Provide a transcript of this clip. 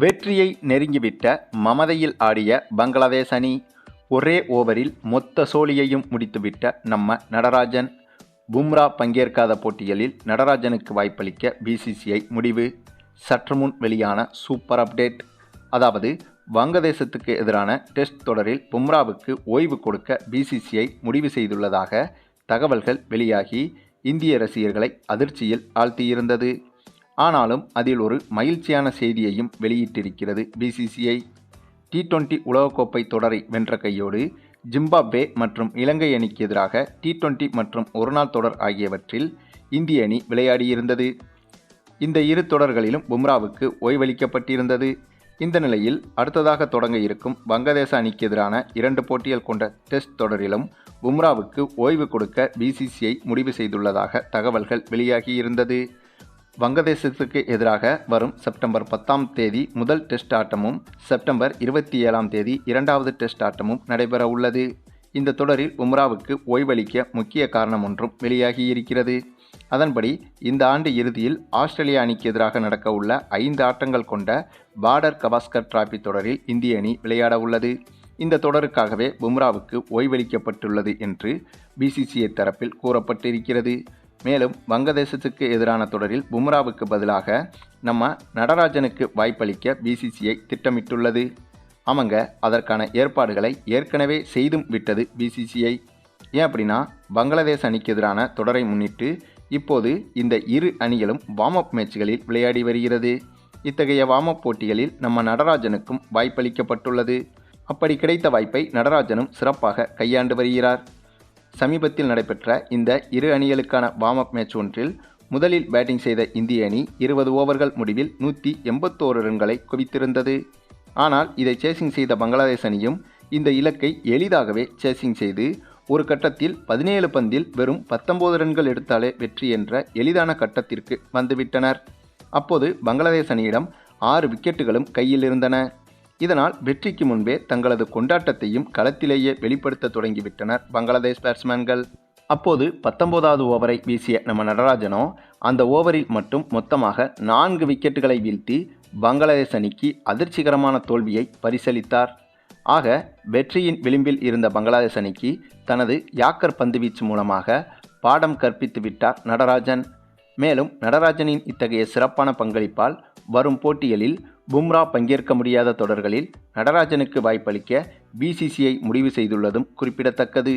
வெற்றியை நெருங்கிவிட்ட மமதையில் ஆடிய பங்களாதேஷ் அணி ஒரே ஓவரில் மொத்த சோழியையும் முடித்துவிட்ட நம்ம நடராஜன். பும்ரா பங்கேற்காத போட்டிகளில் நடராஜனுக்கு வாய்ப்பளிக்க பிசிசிஐ முடிவு. சற்று முன் வெளியான சூப்பர் அப்டேட். அதாவது வங்கதேசத்துக்கு எதிரான டெஸ்ட் தொடரில் பும்ராவுக்கு ஓய்வு கொடுக்க பிசிசிஐ முடிவு செய்துள்ளதாக தகவல்கள் வெளியாகி இந்திய ரசிகர்களை அதிர்ச்சியில் ஆழ்த்தியிருந்தது. ஆனாலும் அதில் ஒரு மகிழ்ச்சியான செய்தியையும் வெளியிட்டிருக்கிறது பிசிசிஐ டி டுவெண்ட்டி உலகக்கோப்பை தொடரை வென்ற கையோடு ஜிம்பாப்வே மற்றும் இலங்கை அணிக்கு எதிராக டி டுவெண்ட்டி மற்றும் ஒருநாள் தொடர் ஆகியவற்றில் இந்திய அணி விளையாடியிருந்தது. இந்த இரு தொடர்களிலும் பும்ராவுக்கு ஓய்வளிக்கப்பட்டிருந்தது. இந்த நிலையில் அடுத்ததாக தொடங்க இருக்கும் வங்கதேச அணிக்கு எதிரான இரண்டு போட்டிகள் கொண்ட டெஸ்ட் தொடரிலும் பும்ராவுக்கு ஓய்வு கொடுக்க பிசிசிஐ முடிவு செய்துள்ளதாக தகவல்கள் வெளியாகியிருந்தது. வங்கதேசத்துக்கு எதிராக வரும் செப்டம்பர் பத்தாம் தேதி முதல் டெஸ்ட் ஆட்டமும் செப்டம்பர் இருபத்தி ஏழாம் தேதி இரண்டாவது டெஸ்ட் ஆட்டமும் நடைபெற உள்ளது. இந்த தொடரில் உம்ராவுக்கு ஓய்வளிக்க முக்கிய காரணம் ஒன்றும் வெளியாகியிருக்கிறது. அதன்படி இந்த ஆண்டு இறுதியில் ஆஸ்திரேலிய அணிக்கு எதிராக நடக்க உள்ள ஐந்து ஆட்டங்கள் கொண்ட பார்டர் கவாஸ்கர் டிராபி தொடரில் இந்திய அணி விளையாட உள்ளது. இந்த தொடருக்காகவே பும்ராவுக்கு ஓய்வளிக்கப்பட்டுள்ளது என்று பிசிசிஐ தரப்பில் கூறப்பட்டிருக்கிறது. மேலும் வங்கதேசத்துக்கு எதிரான தொடரில் பும்ராவுக்கு பதிலாக நம்ம நடராஜனுக்கு வாய்ப்பளிக்க பிசிசிஐ திட்டமிட்டுள்ளது. ஆமாங்க அதற்கான ஏற்பாடுகளை ஏற்கனவே செய்தும் விட்டது பிசிசிஐ ஏன் அப்படின்னா பங்களாதேஷ் அணிக்கு எதிரான தொடரை முன்னிட்டு இப்போது இந்த இரு அணிகளும் வார்ம் அப் மேட்ச்களில் விளையாடி வருகிறது. இத்தகைய வார்ம் அப் போட்டிகளில் நம்ம நடராஜனுக்கும் வாய்ப்பளிக்கப்பட்டுள்ளது. அப்படி கிடைத்த வாய்ப்பை நடராஜனும் சிறப்பாக கையாண்டு வருகிறார். சமீபத்தில் நடைபெற்ற இந்த இரு அணிகளுக்கான வார்ம் அப் மேட்ச் ஒன்றில் முதலில் பேட்டிங் செய்த இந்திய அணி இருபது ஓவர்கள் முடிவில் நூற்றி எண்பத்தோரு ரன்களை குவித்திருந்தது. ஆனால் இதை சேசிங் செய்த பங்களாதேஷ் அணியும் இந்த இலக்கை எளிதாகவே சேசிங் செய்து ஒரு கட்டத்தில் பதினேழு பந்தில் வெறும் பத்தொன்பது ரன்கள் எடுத்தாலே வெற்றி என்ற எளிதான கட்டத்திற்கு வந்துவிட்டனர். அப்போது பங்களாதேஷ் அணியிடம் ஆறு விக்கெட்டுகளும் கையில் இருந்தன. இதனால் வெற்றிக்கு முன்பே தங்களது கொண்டாட்டத்தையும் களத்திலேயே வெளிப்படுத்த தொடங்கிவிட்டனர் பங்களாதேஷ் பேட்ஸ்மேன்கள் அப்போது பத்தொன்பதாவது ஓவரை வீசிய நம்ம நடராஜனோ அந்த ஓவரில் மட்டும் மொத்தமாக நான்கு விக்கெட்டுகளை வீழ்த்தி பங்களாதேஷ் அணிக்கு அதிர்ச்சிகரமான தோல்வியை பரிசளித்தார். ஆக வெற்றியின் விளிம்பில் இருந்த பங்களாதேஷ் அணிக்கு தனது யாக்கர் பந்துவீச்சு மூலமாக பாடம் கற்பித்து விட்டார் நடராஜன். மேலும் நடராஜனின் இத்தகைய சிறப்பான பங்களிப்பால் வரும் போட்டிகளில் பும்ரா பங்கேற்க முடியாத தொடர்களில் நடராஜனுக்கு வாய்ப்பளிக்க பிசிசிஐ முடிவு செய்துள்ளதும் குறிப்பிடத்தக்கது.